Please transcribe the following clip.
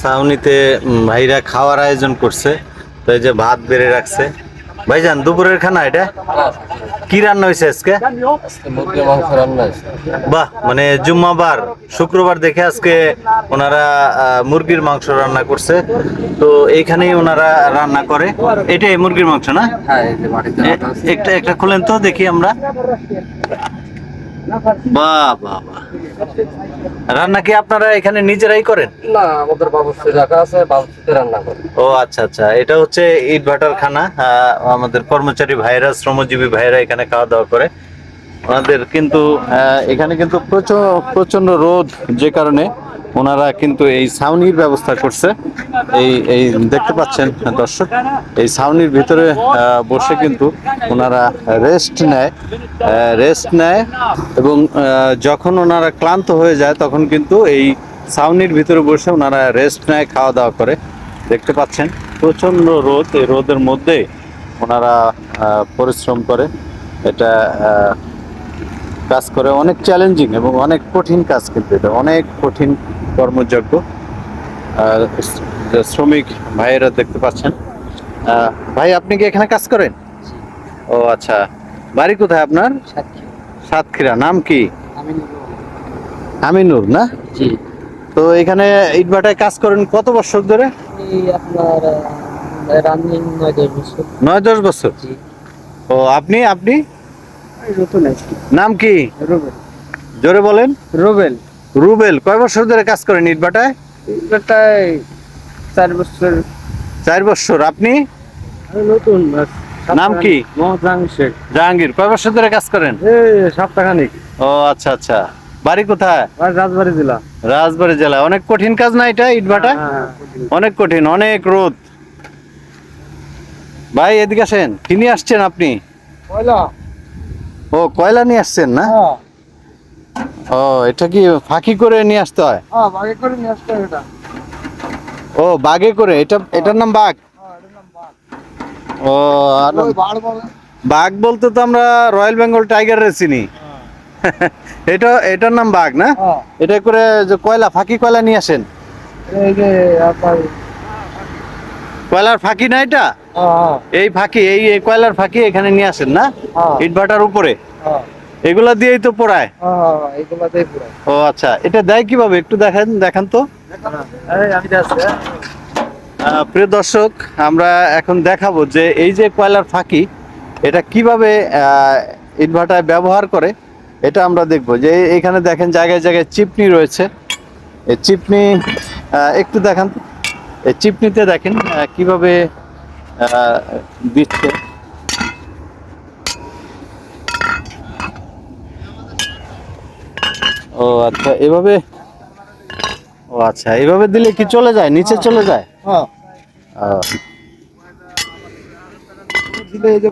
ছাউনিতে ভাইরা খাওয়ার আয়োজন করছে। তো এই যে ভাত বেড়ে রাখছে। ভাইজান দুপুরের খানা এটা? কি রান্না হয়েছে আজকে? বাহ মানে জুম্মাবার শুক্রবার দেখে আজকে ওনারা মুরগির মাংস রান্না করছে। তো এইখানেই ওনারা রান্না করে। এটাই মুরগির মাংস না? হ্যাঁ। একটা একটা খুলেন তো দেখি আমরা। বাহ বাহ বাহ। রান্না কি আপনারা এখানে নিজেরাই করেন? না আমাদের বাবুর্চি রাখা আছে বাবুর্চিতে রান্না করে। ও আচ্ছা আচ্ছা। এটা হচ্ছে ইট ভাটার খানা। আহ, আমাদের কর্মচারী ভাইরা শ্রমজীবী ভাইরা এখানে খাওয়া দাওয়া করে। ওনাদের কিন্তু এখানে কিন্তু প্রচুর প্রচণ্ড রোদ যে কারণে ওনারা কিন্তু এই ছাউনির ব্যবস্থা করছে। এই এই দেখতে পাচ্ছেন দর্শক, এই ছাউনির ভিতরে বসে কিন্তু ওনারা রেস্ট নেয় রেস্ট নেয় এবং যখন ওনারা ক্লান্ত হয়ে যায় তখন কিন্তু এই ছাউনির ভিতরে বসে ওনারা রেস্ট নেয়, খাওয়া দাওয়া করে। দেখতে পাচ্ছেন প্রচণ্ড রোদ, এই রোদের মধ্যে ওনারা পরিশ্রম করে। এটা কাজ করে অনেক চ্যালেঞ্জিং এবং অনেক কঠিন কাজ কিন্তু এটা অনেক কঠিন কর্মযজ্ঞ। আর শ্রমিক ভাইয়েরা দেখতে পাচ্ছেন ভাই আপনি কি এখানে কাজ করেন? ও আচ্ছা বাড়ি কোথায় আপনার? সাতক্ষীরা নাম কি? আমিনুর না? জি। তো এখানে ইটভাটায় কাজ করেন কত বছর ধরে? আপনার নয় দশ বছর। ও আপনি আপনি? নাম কি? জোরে বলেন। রোবেল। রুবেল কয় বছর ধরে কাজ করেন ইটভাটায় এটাই চার বছর। চার বছর। আপনি? নতুন নাম কি? জাহাঙ্গীর শেখ। জাহাঙ্গীর কয় বছর ধরে কাজ করেন? সপ্তাহখানিক ও আচ্ছা আচ্ছা। বাড়ি কোথায়? রাজবাড়ি জেলা। রাজবাড়ি জেলা। অনেক কঠিন কাজ না এটা ইটভাটা হ্যাঁ, অনেক কঠিন অনেক রোদ। ভাই এদিকে আসেন। কি নিয়ে আসছেন আপনি? ও কয়লা নিয়ে আসছেন না? হ্যাঁ। ও এটা কি ফাঁকি করে নিয়ে আসতে হয়? হ্যাঁ বাগে করে নিয়ে আসতে হবে এটা। ও বাগে করে? এটা এটার নাম বাঘ? হ্যাঁ ও বাঘ বলতে তো আমরা রয়্যাল বেঙ্গল টাইগারের চিনি। এটা এটার নাম বাঘ না? এটা করে যে কয়লা ফাঁকি কয়লা নিয়ে আসেন? কয়লার ফাঁকি না এটা? এই ফাঁকি এই কয়লার ফাঁকি এখানে নিয়ে আসেন না? হ্যাঁ। ইটভাটার উপরে? হ্যাঁ। এগুলা দিয়েই তো পোড়ায়? হ্যাঁ পুরো ও আচ্ছা এটা দেয় কীভাবে? একটু দেখেন দেখান তো। প্রিয় দর্শক আমরা এখন দেখাবো যে এই যে কয়লার ফাঁকি এটা কীভাবে ইটভাটায় ব্যবহার করে এটা আমরা দেখব। যে এখানে দেখেন জায়গায় জায়গায় চিপনি রয়েছে। এই চিপনি একটু দেখান। এই চিপনিতে দেখেন কীভাবে দিচ্ছে। ও আচ্ছা এভাবে? ও আচ্ছা এভাবে দিলে কি চলে যায়? নিচে চলে যায়? হ্যাঁ। দিলে এই যে